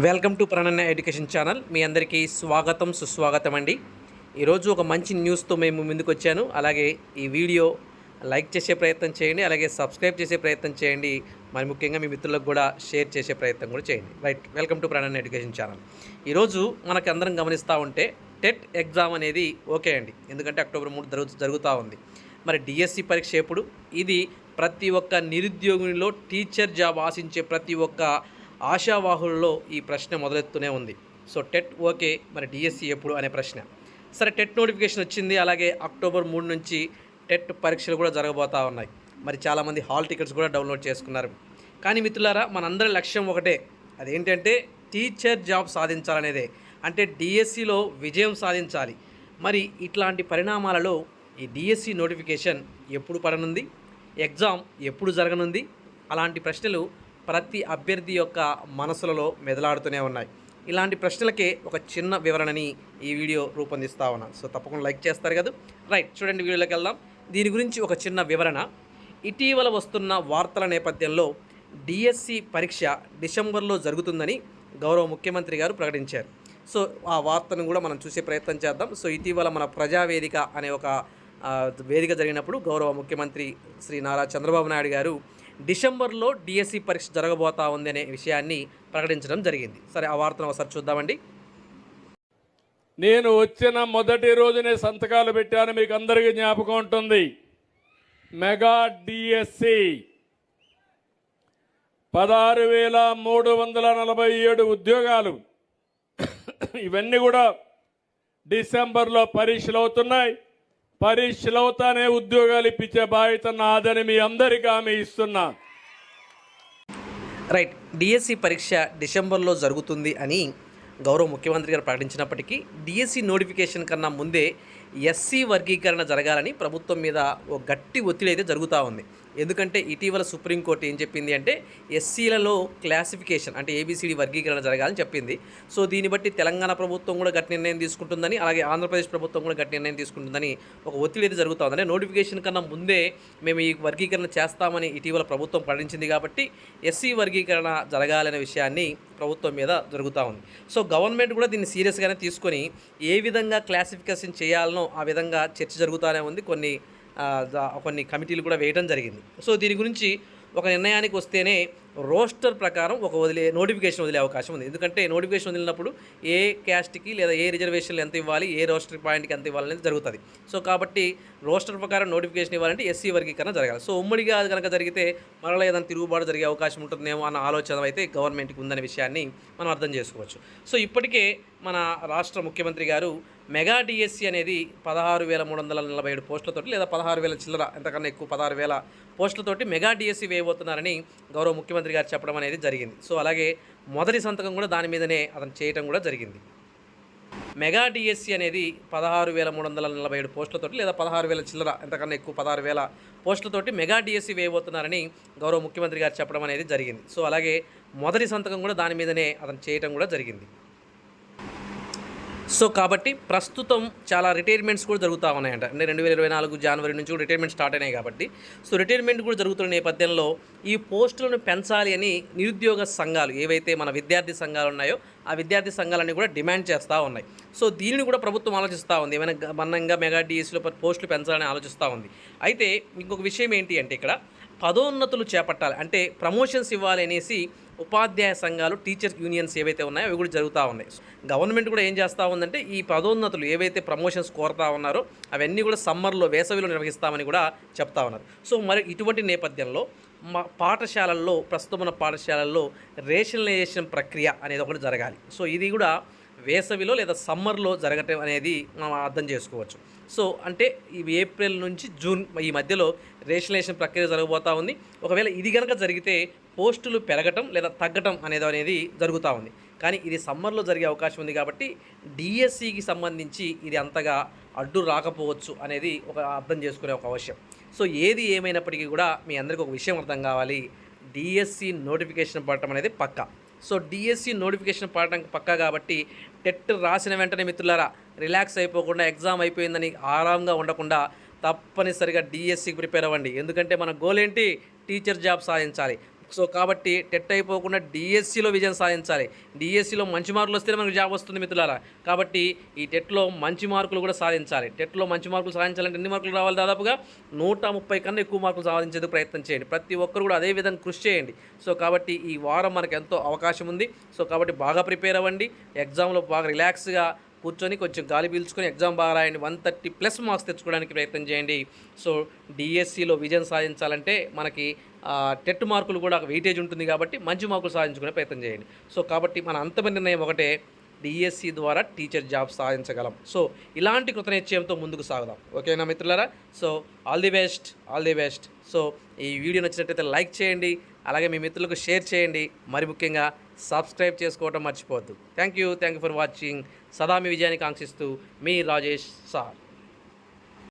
Welcome to Prananya education channel. మీ అందరికీ స్వాగతం సుస్వాగతం అండి. ఈరోజు ఒక మంచి న్యూస్తో మేము ముందుకు వచ్చాను. అలాగే ఈ వీడియో లైక్ చేసే ప్రయత్నం చేయండి అలాగే సబ్స్క్రైబ్ చేసే ప్రయత్నం చేయండి. మరి ముఖ్యంగా మీ మిత్రులకు కూడా షేర్ చేసే ప్రయత్నం కూడా చేయండి. Right welcome to Prananya education channel. ఈరోజు మనకు అందరం గమనిస్తూ ఉంటే టెట్ ఎగ్జామ్ అనేది ఓకే అండి. ఎందుకంటే అక్టోబర్ మూడు జరుగు జరుగుతూ ఉంది. మరి డిఎస్సి పరీక్ష ఎప్పుడు? ఇది ప్రతి ఒక్క నిరుద్యోగునిలో టీచర్ జాబ్ ఆశించే ప్రతి ఒక్క ఆశావాహుల్లో ఈ ప్రశ్న మొదలెత్తునే ఉంది. సో టెట్ ఓకే మరి డిఎస్సి ఎప్పుడు అనే ప్రశ్న. సరే టెట్ నోటిఫికేషన్ వచ్చింది. అలాగే అక్టోబర్ మూడు నుంచి టెట్ పరీక్షలు కూడా జరగబోతూ ఉన్నాయి. మరి చాలామంది హాల్ టికెట్స్ కూడా డౌన్లోడ్ చేసుకున్నారు. కానీ మిత్రులారా మనందరి లక్ష్యం ఒకటే. అదేంటంటే టీచర్ జాబ్ సాధించాలనేదే. అంటే డిఎస్సిలో విజయం సాధించాలి. మరి ఇట్లాంటి పరిణామాలలో ఈ డిఎస్సి నోటిఫికేషన్ ఎప్పుడు పడనుంది? ఎగ్జామ్ ఎప్పుడు జరగనుంది? అలాంటి ప్రశ్నలు ప్రతి అభ్యర్థి యొక్క మనసులలో మెదలాడుతూనే ఉన్నాయి. ఇలాంటి ప్రశ్నలకే ఒక చిన్న వివరణని ఈ వీడియో రూపొందిస్తా ఉన్నాను సో తప్పకుండా లైక్ చేస్తారు కదా. రైట్ చూడండి వీడియోలోకి వెళ్దాం. దీని గురించి ఒక చిన్న వివరణ. ఇటీవల వస్తున్న వార్తల నేపథ్యంలో డిఎస్సి పరీక్ష డిసెంబర్లో జరుగుతుందని గౌరవ ముఖ్యమంత్రి గారు ప్రకటించారు. సో ఆ వార్తను కూడా మనం చూసే ప్రయత్నం చేద్దాం. సో ఇటీవల మన ప్రజావేదిక అనే ఒక వేదిక జరిగినప్పుడు గౌరవ ముఖ్యమంత్రి శ్రీ నారా చంద్రబాబు నాయుడు గారు డిసెంబర్లో డిఎస్సి పరీక్ష జరగబోతా ఉంది అనే విషయాన్ని ప్రకటించడం జరిగింది. సరే ఆ వార్తను ఒకసారి చూద్దామండి. నేను వచ్చిన మొదటి రోజునే సంతకాలు పెట్టాను మీకు అందరికీ జ్ఞాపకం ఉంటుంది. మెగా డిఎస్సి పదహారు వేల మూడు వందల నలభై ఏడు ఉద్యోగాలు. ఇవన్నీ కూడా డిసెంబర్లో పరీక్షలు అవుతున్నాయి. పరిశ్రమతోనే ఉద్యోగాలు ఇప్పించే బాధ్యత నాదని మీ అందరికీ ఆమె ఇస్తున్నా. రైట్ డిఎస్సి పరీక్ష డిసెంబర్లో జరుగుతుంది అని గౌరవ ముఖ్యమంత్రి గారు ప్రకటించినప్పటికీ డిఎస్సి నోటిఫికేషన్ కన్నా ముందే ఎస్సీ వర్గీకరణ జరగాలని ప్రభుత్వం మీద ఓ గట్టి ఒత్తిడి అయితే జరుగుతూ ఉంది. ఎందుకంటే ఇటీవల సుప్రీంకోర్టు ఏం చెప్పింది అంటే ఎస్సీలలో క్లాసిఫికేషన్ అంటే ఏబీసీడీ వర్గీకరణ జరగాలని చెప్పింది. సో దీన్ని బట్టి తెలంగాణ ప్రభుత్వం కూడా గట్టి నిర్ణయం తీసుకుంటుందని అలాగే ఆంధ్రప్రదేశ్ ప్రభుత్వం కూడా గట్టి నిర్ణయం తీసుకుంటుందని ఒక ఒత్తిడి అయితే జరుగుతూ అంటే నోటిఫికేషన్ కన్నా ముందే మేము ఈ వర్గీకరణ చేస్తామని ఇటీవల ప్రభుత్వం ప్రకటించింది కాబట్టి ఎస్సీ వర్గీకరణ జరగాలనే విషయాన్ని ప్రభుత్వం మీద జరుగుతూ ఉంది. సో గవర్నమెంట్ కూడా దీన్ని సీరియస్గానే తీసుకొని ఏ విధంగా క్లాసిఫికేషన్ చేయాలనో ఆ విధంగా చర్చ జరుగుతూనే ఉంది. కొన్ని కొన్ని కమిటీలు కూడా వేయడం జరిగింది. సో దీని గురించి ఒక నిర్ణయానికి వస్తేనే రోస్టర్ ప్రకారం ఒక వదిలే నోటిఫికేషన్ వదిలే అవకాశం ఉంది. ఎందుకంటే నోటిఫికేషన్ వదిలినప్పుడు ఏ క్యాస్ట్కి లేదా ఏ రిజర్వేషన్లు ఎంత ఇవ్వాలి ఏ రోస్టర్ పాయింట్కి ఎంత ఇవ్వాలి అనేది జరుగుతుంది. సో కాబట్టి రోస్టర్ ప్రకారం నోటిఫికేషన్ ఇవ్వాలంటే ఎస్సీ వర్గీకరణ జరగాలి. సో ఉమ్మడిగా అది కనుక జరిగితే మరలా ఏదైనా తిరుగుబాటు జరిగే అవకాశం ఉంటుందేమో అన్న ఆలోచన అయితే గవర్నమెంట్కి ఉందనే విషయాన్ని మనం అర్థం చేసుకోవచ్చు. సో ఇప్పటికే మన రాష్ట్ర ముఖ్యమంత్రి గారు మెగా డిఎస్సి అనేది పదహారు వేల మూడు వందల నలభై ఏడు పోస్టులతోటి లేదా పదహారు వేల చిల్లర ఎంతకన్నా ఎక్కువ పదహారు వేల పోస్టులతోటి మెగా డిఎస్సి వేయబోతున్నారని గౌరవ ముఖ్యమంత్రి గారు చెప్పడం అనేది జరిగింది. సో అలాగే మొదటి సంతకం కూడా దాని మీదనే అతను చేయటం కూడా జరిగింది. మెగా డిఎస్సి అనేది పదహారు వేల మూడు వందల నలభై ఏడు పోస్టులతోటి లేదా పదహారు వేల చిల్లర ఎంతకన్నా ఎక్కువ పదహారు వేల పోస్టులతోటి మెగా డిఎస్సి వేయబోతున్నారని గౌరవ ముఖ్యమంత్రి గారు చెప్పడం అనేది జరిగింది. సో అలాగే మొదటి సంతకం కూడా దాని మీదనే అతను చేయటం కూడా జరిగింది. సో కాబట్టి ప్రస్తుతం చాలా రిటైర్మెంట్స్ కూడా జరుగుతూ ఉన్నాయంట. అంటే రెండు వేల ఇరవై నాలుగు జనవరి నుంచి కూడా రిటైర్మెంట్ స్టార్ట్ అయినాయి కాబట్టి. సో రిటైర్మెంట్ కూడా జరుగుతున్న నేపథ్యంలో ఈ పోస్టులను పెంచాలి అని నిరుద్యోగ సంఘాలు ఏవైతే మన విద్యార్థి సంఘాలు ఉన్నాయో ఆ విద్యార్థి సంఘాలన్నీ కూడా డిమాండ్ చేస్తూ ఉన్నాయి. సో దీనిని కూడా ప్రభుత్వం ఆలోచిస్తూ ఉంది. ఏమైనా మన్నంగా మెగా డిఎస్సీలో పోస్టులు పెంచాలని ఆలోచిస్తూ ఉంది. అయితే ఇంకొక విషయం ఏంటి అంటే ఇక్కడ పదోన్నతులు చేపట్టాలి. అంటే ప్రమోషన్స్ ఇవ్వాలి అనేసి ఉపాధ్యాయ సంఘాలు టీచర్ యూనియన్స్ ఏవైతే ఉన్నాయో అవి కూడా జరుగుతూ ఉన్నాయి. గవర్నమెంట్ కూడా ఏం చేస్తూ ఉందంటే ఈ పదోన్నతులు ఏవైతే ప్రమోషన్స్ కోరుతా ఉన్నారో అవన్నీ కూడా సమ్మర్లో వేసవిలో నిర్వహిస్తామని కూడా చెప్తా ఉన్నారు. సో మరి ఇటువంటి నేపథ్యంలో మా పాఠశాలల్లో ప్రస్తుతం ఉన్న పాఠశాలల్లో రేషనలైజేషన్ ప్రక్రియ అనేది ఒకటి జరగాలి. సో ఇది కూడా వేసవిలో లేదా సమ్మర్లో జరగటం అనేది మనం అర్థం చేసుకోవచ్చు. సో అంటే ఇవి ఏప్రిల్ నుంచి జూన్ ఈ మధ్యలో రేషనలైజేషన్ ప్రక్రియ జరగబోతూ ఉంది. ఒకవేళ ఇది కనుక జరిగితే పోస్టులు పెరగటం లేదా తగ్గటం అనేది అనేది జరుగుతూ ఉంది. కానీ ఇది సమ్మర్లో జరిగే అవకాశం ఉంది కాబట్టి డిఎస్సికి సంబంధించి ఇది అంతగా అడ్డు రాకపోవచ్చు అనేది ఒక అర్థం చేసుకునే ఒక అవసరం సో ఏది ఏమైనప్పటికీ కూడా మీ అందరికీ ఒక విషయం అర్థం కావాలి. డిఎస్సి నోటిఫికేషన్ పడటం అనేది పక్కా. సో డిఎస్సి నోటిఫికేషన్ పడటం పక్కా కాబట్టి టెట్ రాసిన వెంటనే మిత్రులారా రిలాక్స్ అయిపోకుండా ఎగ్జామ్ అయిపోయిందని ఆరాంగా ఉండకుండా తప్పనిసరిగా డిఎస్సికి ప్రిపేర్ అవ్వండి. ఎందుకంటే మన గోల్ ఏంటి? టీచర్ జాబ్ సాధించాలి. సో కాబట్టి టెట్ అయిపోకుండా డిఎస్సిలో విజయం సాధించాలి. డిఎస్సిలో మంచి మార్కులు వస్తేనే మనకు జాబ్ వస్తుంది మిత్రులారా. కాబట్టి ఈ టెట్లో మంచి మార్కులు కూడా సాధించాలి. టెట్లో మంచి మార్కులు సాధించాలంటే ఎన్ని మార్కులు రావాలి దాదాపుగా? నూట ముప్పై కన్నా ఎక్కువ మార్కులు సాధించేందుకు ప్రయత్నం చేయండి. ప్రతి ఒక్కరు కూడా అదే విధంగా కృషి చేయండి. సో కాబట్టి ఈ వారం మనకు ఎంతో అవకాశం ఉంది. సో కాబట్టి బాగా ప్రిపేర్ అవ్వండి. ఎగ్జామ్లో బాగా రిలాక్స్గా కూర్చొని కొంచెం గాలి పీల్చుకొని ఎగ్జామ్ బాగా రాయండి. వన్ థర్టీ ప్లస్ మార్క్స్ తెచ్చుకోవడానికి ప్రయత్నం చేయండి. సో డిఎస్సిలో విజయం సాధించాలంటే మనకి టెట్ మార్కులు కూడా వెయిటేజ్ ఉంటుంది కాబట్టి మంచి మార్కులు సాధించుకునే ప్రయత్నం చేయండి. సో కాబట్టి మన అంతిమ నిర్ణయం ఒకటే డిఎస్సి ద్వారా టీచర్ జాబ్ సాధించగలం. సో ఇలాంటి కృత నిశ్చయంతో ముందుకు సాగుదాం. ఓకేనా మిత్రులారా? So all the best all the best. So ఈ వీడియో నచ్చినట్టయితే లైక్ చేయండి. అలాగే మీ మిత్రులకు షేర్ చేయండి. మరి ముఖ్యంగా సబ్స్క్రైబ్ చేసుకోవడం మర్చిపోవద్దు. Thank you thank you for watching సదా మీ విజయాన్ని కాంక్షిస్తూ మీ రాజేష్ సార్.